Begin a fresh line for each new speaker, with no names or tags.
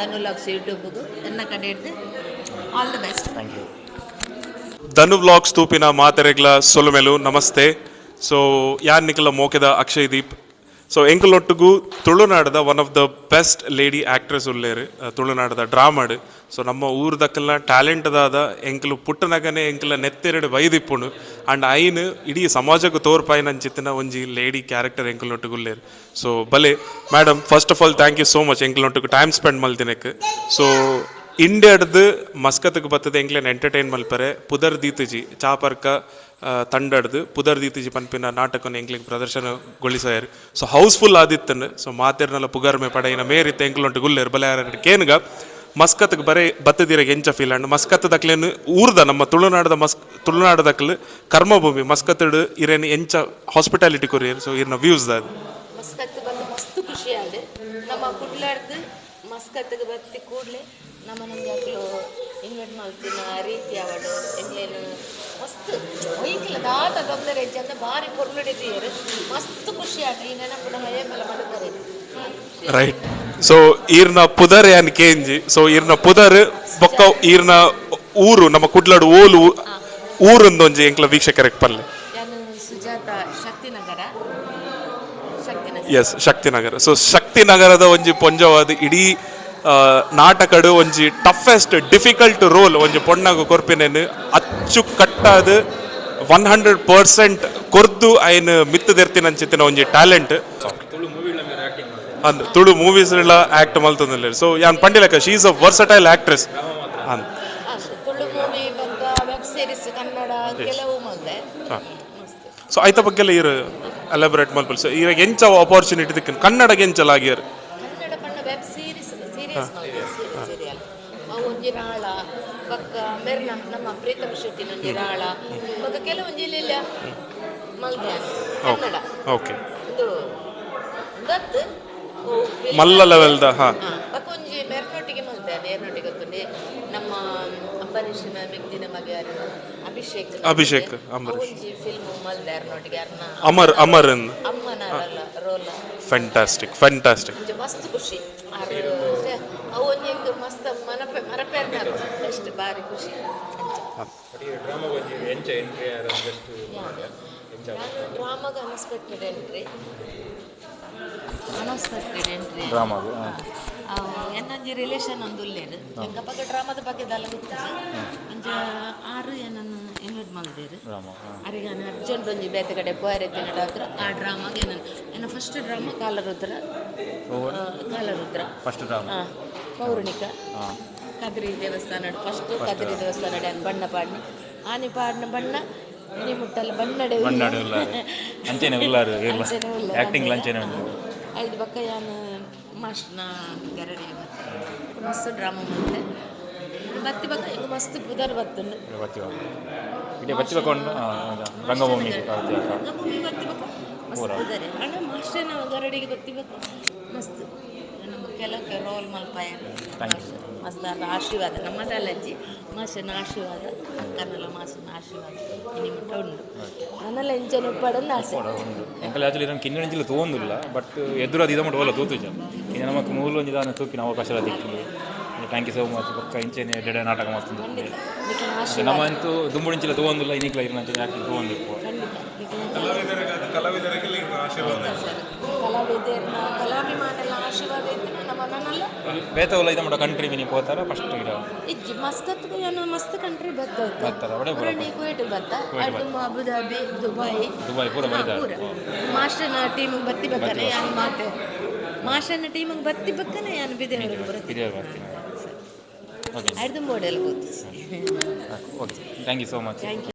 ಧನುಲಾಗ್ಸ್ ಯೂಟ್ಯೂಬ್ಗೂ ಎನ್ನ ಕಡೆ ಹಿಡ್ದು all the best
thank you
Dhanu vlogs ತೂಪಿನ ಮಾತೆರೆಗ್ಲ ಸೊಲುಮೆಲು, ನಮಸ್ತೆ. ಸೊ ಯಾನ್ ನಿಖಲ ಮೋಕೆದ ಅಕ್ಷಯ್ ದೀಪ್? ಸೊ ಎಂಕಲೊಟ್ಟಿಗೂ ತುಳುನಾಡದ one of the best lady actress ಉಳ್ಳೇರು ಅಹ್, ತುಳುನಾಡದ ಡ್ರಾಮಾಡ್ ಸೊ ನಮ್ಮ ಊರ್ದಕ್ಕಲ್ನ ಟ್ಯಾಲೆಂಟ್ದಾದ ಎಂಕಲು ಪುಟ್ಟನಗನೆ ಎಂಕಲ ನೆತ್ತೆರಡು ಬೈದಿಪ್ಪುಂಡು ಅಂಡ್ ಐನ್ ಇಡೀ ಸಮಾಜಕ್ಕೆ ತೋರ್ಪಾಯಿನಂಚಿತ್ತಿನ ಒಂಜಿ ಲೇಡಿ ಕ್ಯಾರೆಕ್ಟರ್ ಎಂಕಲ್ನೊಟ್ಟಿಗೆ ಉಳ್ಳೇರು ಸೊ ಬಲೆ madam first of all thank you so much ಎಂಕಲ್ನೊಟ್ಟಿಗೆ time spend ಮಲ್ತಿನಕ್ಕೆ ಸೊ ಇಂಡಿಯಾಡ್ದು ಮಸ್ಕತ್ಗೆ ಬರ್ತದೆ ಎಂಕ್ಲೇನ್ ಎಂಟರ್ಟೈನ್ ಮಲ್ಪರೆ ಪುದರ್ ದೀತಜಿ ಚಾಪರ್ಕ ಆ, ತಂಡಡ್ದು ಪುದರ್ ದೀತಿಜಿ ಪನ್ಪಿನ ನಾಟಕನ ಎಂಕ್ಲಿಗೆ ಪ್ರದರ್ಶನಗೊಳಿಸಾಯರು. ಸೊ ಹೌಸ್ಫುಲ್ ಆದಿತ್ತನ್ನು. ಸೊ ಮಾತೆರ್ನಲ್ಲ ಪುಗರ್ಮೆ ಪಡೆಯಿನ ಮೇರಿತ್ತ ಎಂಕ್ಲೊಂಟು ಗುಲ್ಲೆರ್ ಬಲೆ ಕೇನ್ಗ. ಮಸ್ಕತ್ಗೆ ಬರೇ ಬತ್ತದಿರ ಎಂಚ ಫೀಲ್ ಅಂಡ್ ಮಸ್ಕತ್ ದಕ್ಲೇನು ಊರ್ದ ನಮ್ಮ ತುಳುನಾಡದ ಮಸ್ ತುಳುನಾಡದಕ್ಲು ಕರ್ಮಭೂಮಿ ಮಸ್ಕತ್ ಇರೇನು ಎಂಚ ಹಾಸ್ಪಿಟಾಲಿಟಿ ಕೊರಿಯರ್. ಸೊ ಇರ್ನ ವ್ಯೂಸ್ ದಾದ್
ಮಸ್ಕತ್ ಕೂಡಲೇ ನಮ್ಮ ನಮ್ಗೆ ಇನ್ವೆಂಟ್ ಮಾಡ್ತಿನ ರೀತಿ ಅವಳು ಎಂಗ್ಲೇನು ದಾತ ತೊಂದರೆ ಅಂತ ಭಾರಿ ಕೊರ್ಲುಡಿದೀಯರು ಮಸ್ತ್ ಖುಷಿ ಆಟ ಈ ನೆನಪು ಹಳೆ ಮೇಲೆ ಮಾಡ್ತಾರೆ
ರೈಟ್ ಸೊ ಈರ್ನ ಪುದರ್ ಯಾನ್ ಕೇಂಜಿ? ಸೊ ಈರ್ನ ಪುದರ್ ಬೊಕ್ಕ ಈರ್ನ ಊರು ನಮ್ಮ ಕುಡ್ಲಾಡು ಓಲು ಊರೊಂದೊಂಜಿ ಎಂಕ್ಲ ವೀಕ್ಷಕರಿಗೆ ಪಲ್ಲೆ.
ಸುಜಾತ ಶಕ್ತಿನಗರ?
ಎಸ್ ಶಕ್ತಿನಗರ. ಸೊ ಶಕ್ತಿನಗರದ ಒಂಜಿ ಪೊಂಜವಾದ ಇಡೀ ನಾಟಕಡು ಒಂಜಿ ಟಫೆಸ್ಟ್ ಡಿಫಿಕಲ್ಟ್ ರೋಲ್ ಒಂಜಿ ಪೊಣ್ಣಗ ಕೊರ್ಪಿನೇನು ಅಚ್ಚು ಕಟ್ಟಾದ ಒನ್ ಹಂಡ್ರೆಡ್ ಪರ್ಸೆಂಟ್ ಕೊರ್ದು ಐನ್ ಮಿತ್ತದೆರ್ತಿನಂಚಿತ್ತಿನ ಒಂಜಿ ಟ್ಯಾಲೆಂಟ್ ಅಂದ್ ತುಳು ಮೂವೀಸ್ ಎಲ್ಲ ಆಕ್ಟ್ ಮಲ್ತಂದಿಲ್ಲ. ಸೊ ಯಾನ್ ಪಂಡಿಲಕ ಶೀಸ್ ಅ ವರ್ಸಟೈಲ್ ಆಕ್ಟ್ರೆಸ್ ಅಂದ್.
ಅಷ್ಟೇ ತುಳು ಮೂವಿ ಬಂದ ವೆಬ್ ಸೀರೀಸ್ ಕನ್ನಡ ಕೆಲವು ಮಲ್ದೆ
ಸೊ ಐತ ಬಗ್ಗೆಲ್ಲ ಇರು ಅಲಾಬರೇಟ್ ಮಲ್ಪಲ್. ಸೊ ಈಗ ಎಂಚ ಆಪರ್ಚುನಿಟಿ ದಿಕ್ಕ ಕನ್ನಡಗೆ ಎಂಚಲಾಗಿಯರ್
ಕನ್ನಡ ಪಣ್ಣ ವೆಬ್ ಸೀರೀಸ್ ಸೀರಿಯಸ್ ಸೀರಿಯಲ್ ಅವು ಒಂಜಿರಾಳ ಬಕ್ಕ ಮೆರ್ನ ನಮ್ಮ ಪ್ರೀತಮ್ ಶೆಟ್ಟಿ ರಾಳ ಬಕ್ಕ ಕೆಲವೊಂದು ಜಿಲ್ಲೆಲ್ಲ ಮಲ್ದೆ ಕನ್ನಡ.
ಓಕೆ.
ಇದು ದತ್
ಮಲ್ಲ ಲೆವೆಲ್ದ ಹಾ.
ಬಕ್ಕ ಒಂಜಿ ಯಾರು ಅಭಿಷೇಕ್
ಅಭಿಷೇಕ್.
ಒಂಜಿ ಫಿಲ್ಮ್
ಅಮರ್
ಅಮ್ಮನ ರೋಲ್.
ಫ್ಯಾಂಟಾಸ್ಟಿಕ್ ಫ್ಯಾಂಟಾಸ್ಟಿಕ್
ಒಂಚ ಮಸ್ತ್ ಖುಷಿ. ಆರು ಛೆ, ಅವು ಒಂಜಿ ಮಸ್ತ್ ಮನಪೆ ಮರಪೇರ್ನಾರು ಎಷ್ಟು ಬಾರಿ ಖುಷಿ ಡ್ರಾಮಾಗ ಎಂಟ್ರಿ ಎಂಟ್ರಿ
ಡ್ರಾಮಾದು
ಎನ್ನಂಜಿ ರಿಲೇಷನ್ ಒಂದು ಉಳ್ಳೇರು ಎಂಕ ಡ್ರಾಮದ ಡ್ರಾಮಾದ ಬಗ್ಗೆ ದಲ್ಲ ಗೊತ್ತಿಲ್ಲ. ಅಂಚ ಆರು ಏನನ್ನು ಇನ್ವೈಟ್ ಮಾಡಿದೇರು
ಡ್ರಾಮಾ
ಅರಿಗೆ ನಾನು ಅರ್ಜೆಂಟ್ ಒಂಜಿ ಬೇತೆ ಕಡೆ ಪೋಯರೆತ್ತಿನ ಹತ್ರ. ಆ ಡ್ರಾಮಾಗೆ ನಾನು ನನ್ನ first drama Kalarudra. Kalarudra.
First drama.
ಪೌರ್ಣಿಕ. Kadri ದೇವಸ್ಥಾನ ಫಸ್ಟ್ ಕದ್ರಿ ದೇವಸ್ಥಾನ ಡ್ಯಾನ್ ಬಣ್ಣ ಪಾಡ್ನಿ. ಆನೆ ಪಾಡ್ನ ಬಣ್ಣ ಇನಿ ಮುಟ್ಟಲ್ಲ ಬಣ್ಣಡೆ
ಬಣ್ಣಡೆ ಉಲ್ಲಾರು ಅಂಚೆನೆ ಆಕ್ಟಿಂಗ್.
ಐದು ಬಕ್ಕ ಯಾನು ಮಾಸ್ಟ್ನ ಗರಡಿ ಮಸ್ತ್ ಡ್ರಾಮಾ ಮಾಡ್ತೆ ಬತ್ತಿ ಬಕ್ಕ ಈಗ ಮಸ್ತ್ ಪುದರ್ ಬತ್ತುಂಡು
ಇಡೀ ಬತ್ತಿವ ಕೊಂಡು ರಂಗಭೂಮಿ
ರಂಗಭೂಮಿ ಬತ್ತಿ ಬಕ್ಕ ಮಸ್ತ್ ಪುದರ್ ಅಣ್ಣ ಮಾಸ್ಟರ್ನ ಗರಡಿಗೆ ಬತ್ತಿ ಬಕ್ಕ ಮಸ್ತ್. ನಮ್ಮ ಕೆಲವು ರೋಲ್ ಮಲ್ಪಾಯ. ಮಸ್ತ್ ಅದ ಆಶೀರ್ವಾದ. ನಮ್ಮ ಅಜ್ಜಿ. ಮಾಸ್ಟರ್ನ ಆಶೀರ್ವಾದ ಕನ್ನಡ ಮಾಸನ ಆಶೀರ್ವಾದ. ಮುಟ್ಟ ಉಂಡು ನನ್ನೆಲ್ಲ ಎಂಚನ ಉಪ್ಪಾಡನ್ನು ಆಸೆ.
ಉಂಡು ಎಂಕಲ್ ಆಚಲಿ ಇದನ್ನು ಕಿನ್ನ ನಿಂಚಿಲ್ಲ ತೋಂದಿಲ್ಲ ಬಟ್ ಎದುರು ಅದು ಇದಮಟ್ಟು ಒಲ್ಲ ತೂತುಜ. ಇನ್ನು ನಮಗೆ ಮೂಲ ನಿಧಾನ ತೋಕಿ ತೂಪಿನ ಅವಕಾಶ ದಿಕ್ಕಿಲ್ಲ ಥ್ಯಾಂಕ್ ಯು ಸೋ ಮಚ್ ಪಕ್ಕ ಇಂಚೆನೆ ಎಡೆಡೆ ನಾಟಕ
ದುಂಬುಡಿ
ನಮ್ಮ ಅಂತೂ ದುಂಬುಡಿಂಚಿಲ್ಲ ತಗೊಂದಿಲ್ಲ ಇನ್ನಿಕ್ಲ ಇರ್ನ ಯಾಕೆ ತಗೊಂಡಿಪ್ಪ
ಆಶೀರ್ವಾದ. ಕಲಾವಿದರ ಕಲಾಭಿಮಾನ ಕಲಾಭಿಮಾನೆಲ್ಲ ಆಶೀರ್ವಾದ. ಇತ್ತು ನಮ್ಮ ನನ್ನೆಲ್ಲ
ಬೇತವಲ್ಲ ಇದು ಮಾಡ ಕಂಟ್ರಿ ಮಿನಿ ಪೋತಾರ ಫಸ್ಟ್ ಇಡ
ಇಜ್ಜಿ ಮಸ್ಕತ್ ಏನು ಮಸ್ತ್ ಕಂಟ್ರಿ ಬತ್ತ
ಬರ್ತಾರೆ ಒಡೆ ಪೂರ
ಕುವೈಟ್ ಬತ್ತ? ಅದು ಅಬುದಾಬಿ ದುಬೈ
ದುಬೈ ಪೂರ
ಮೈದ ಮಾಸ್ಟರ್ನ ಟೀಮಿಗೆ ಬತ್ತಿ ಬಕ್ಕನೆ ಯಾನ್ ಮಾತೆ? ಮಾಸ್ಟರ್ನ ಟೀಮ್ ಬತ್ತಿ ಬಕ್ಕನೆ ಯಾನು ಬಿದ್ದೇವರು ಪೂರ
ಇದೇ ಬರ್ತೀನಿ ಓಕೆ
ಐದು model
okay. Thank you so much
thank you